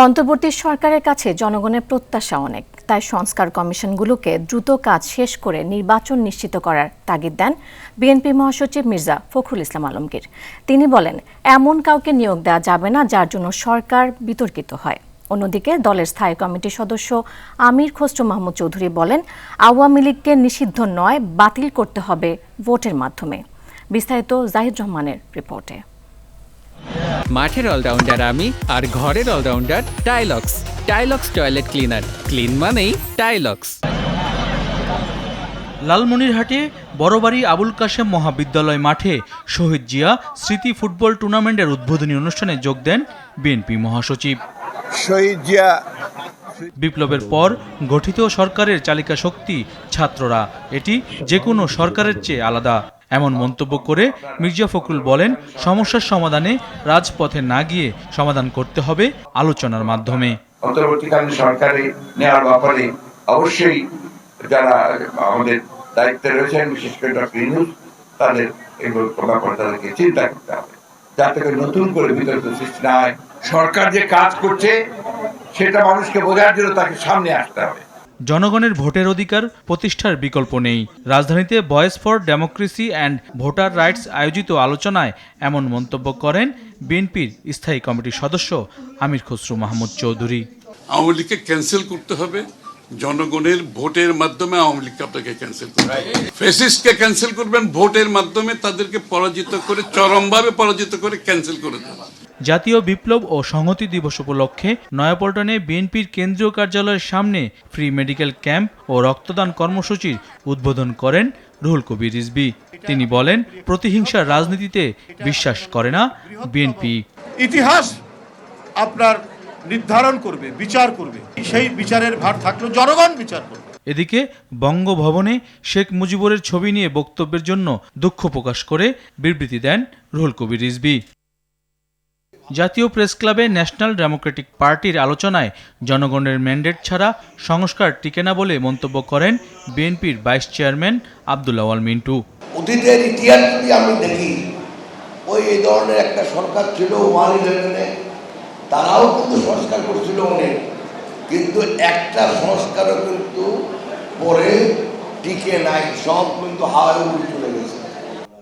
অন্তর্বর্তী সরকারের কাছে জনগণের প্রত্যাশা অনেক, তাই সংস্কার কমিশনগুলোকে দ্রুত কাজ শেষ করে নির্বাচন নিশ্চিত করার তাগিদ দেন বিএনপি মহাসচিব মির্জা ফখরুল ইসলাম আলমগীর। তিনি বলেন, এমন কাউকে নিয়োগ দেওয়া যাবে না যার জন্য সরকার বিতর্কিত হয়। অন্যদিকে দলের স্থায়ী কমিটির সদস্য আমির খসরু মাহমুদ চৌধুরী বলেন, আওয়ামী লীগকে নিষিদ্ধ নয়, বাতিল করতে হবে ভোটের মাধ্যমে। বিস্তারিত জাহিদ রহমানের রিপোর্টে। মাঠের অলরাউন্ডার আমি আর ঘরের allrounder Tylox. Tylox toilet cleaner. Clean মানেই টাইলক্স। লালমনিরহাটে বড়বাড়ি আবুল কাশেম মহাবিদ্যালয় মাঠে শহীদ জিয়া স্মৃতি ফুটবল টুর্নামেন্টের উদ্বোধনী অনুষ্ঠানে যোগ দেন বিএনপি মহাসচিব। শহীদ জিয়া। বিপ্লবের পর গঠিত সরকারের চালিকা শক্তি ছাত্ররা। এটি যে কোনো সরকারের চেয়ে আলাদা। এমন মন্তব্য করে মির্জা ফখরুল বলেন, সমস্যার সমাধানে রাজপথে না গিয়ে সমাধান করতে হবে আলোচনার মাধ্যমে। অন্তর্বর্তীকালীন সরকারে নেওয়ার ব্যাপারে অবশ্যই যারা আমাদের দায়িত্বে রয়েছেন, বিশেষ করে ডক্টর ইনুস তাদের ব্যাপারে তাদেরকে চিন্তা করতে হবে। যাতে করে নতুন করে বিতর্ক সৃষ্টি না হয়। সরকার যে কাজ করছে, সেটা মানুষকে বোঝার জন্য তাকে সামনে আসতে হবে। জনগণের ভোটের অধিকার প্রতিষ্ঠার বিকল্প নেই। রাজধানীতে voice for democracy and voter rights আয়োজিত আলোচনায় এমন মন্তব্য করেন বিএনপির স্থায়ী কমিটির সদস্য আমির খসরু মাহমুদ চৌধুরী। আওয়ামী লীগকে ক্যান্সেল করতে হবে। জনগণের ভোটের মাধ্যমে আওয়ামী লীগকে আপনাকে ক্যান্সেল করতে হবে ফেসিস্টকে ক্যান্সেল করবেন, ভোটের মাধ্যমে তাদেরকে পরাজিত করে, চরমভাবে পরাজিত করে ক্যান্সেল করে দেবেন জাতীয় বিপ্লব ও সংহতি দিবস উপলক্ষে নয়াপল্টনে বিএনপির কেন্দ্রীয় কার্যালয়ের সামনে ফ্রি মেডিকেল ক্যাম্প ও রক্তদান কর্মসূচির উদ্বোধন করেন রুহুল কবির রিজবি তিনি বলেন প্রতিহিংসার রাজনীতিতে বিশ্বাস করে না বিএনপি। ইতিহাস আপনার নির্ধারণ করবে বিচার করবে। সেই বিচারের ভার থাকলেও জনগণ বিচার করবে। এদিকে বঙ্গভবনে শেখ মুজিবুরের ছবি নিয়ে বক্তব্যের জন্য দুঃখ প্রকাশ করে বিবৃতি দেন রুহুল কবির রিজবি জাতীয় প্রেস ক্লাবে ন্যাশনাল ডেমোক্রেটিক পার্টির আলোচনায় জনগণের ম্যান্ডেট ছাড়া সংস্কার টিকে না বলে মন্তব্য করেন বিএনপির ভাইস চেয়ারম্যান আবদুল্লাহ আল মিন্টু। অতীতের ইতিহাস যদি আমি দেখি ওই এই ধরনের একটা সরকার ছিল ওয়ান ইলেভেনে তারাও কিন্তু সংস্কার করছিল অনেক কিন্তু একটা সংস্কারও কিন্তু পরে টিকে নাই সব কিন্তু হাওয়ায় উড়ে চলে গেছে।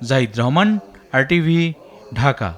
জাহিদ রহমান আরটিভি ঢাকা।